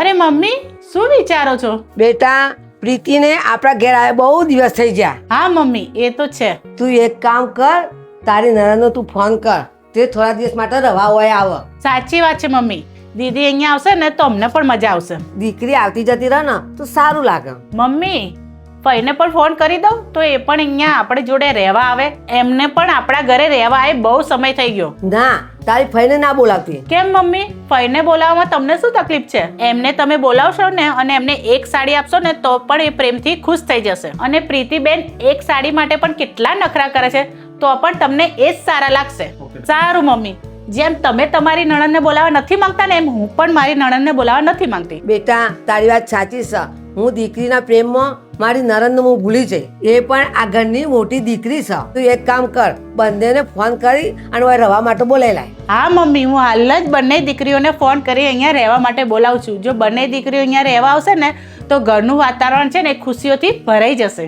અરે મમ્મી શું વિચારો છો? બેટા પ્રીતિને આપણા ઘેર આવે બહુ દિવસ થઈ ગયા. હા મમ્મી એ તો છે. તું એક કામ કર તારી નણંદનો તું ફોન કર. તે થોડા દિવસ માટે રવા હોય આવ. સાચી વાત છે મમ્મી. દીદી અહીંયા આવશે ને તો અમને પણ મજા આવશે. દીકરી આવતી જતી રહે ને તો સારું લાગે. મમ્મી ફઈને પણ ફોન કરી દઉં? તો એ પણ અહીંયા આપણે જોડે રહેવા આવે. એમને પણ આપણા ઘરે રહેવા આવે બહુ સમય થઈ ગયો. ના તારી ફઈને ના બોલાવતી. કેમ મમ્મી? ફઈને બોલાવવામાં તમને શું તકલીફ છે? એમને તમે બોલાવશો ને અને એમને એક સાડી આપશો ને તો પણ એ પ્રેમથી ખુશ થઈ જશે. અને પ્રીતિબેન એક સાડી માટે પણ કેટલા નખરા કરે છે? તો પણ તમને એ જ સારા લાગશે. સારું મમ્મી. જેમ તમે તમારી નણંદને બોલાવવા નથી માંગતા ને એમ હું પણ મારી નણંદને બોલાવવા નથી માંગતી. બેટા તારી વાત સાચી છે. હું દીકરીના પ્રેમમાં મારી નણંદને હું ભૂલી જઈ. એ પણ આ ઘરની મોટી દીકરી છે. તું એક કામ કર બંનેને ફોન કરી અને રવા માટે બોલાઈ લાય હા મમ્મી હું હાલ જ બંને દીકરીઓને ફોન કરી અહીંયા રહેવા માટે બોલાવું છું. જો બંને દીકરીઓ અહીંયા રહેવા આવશે ને તો ઘરનું વાતાવરણ છે ને ખુશીઓથી ભરાઈ જશે.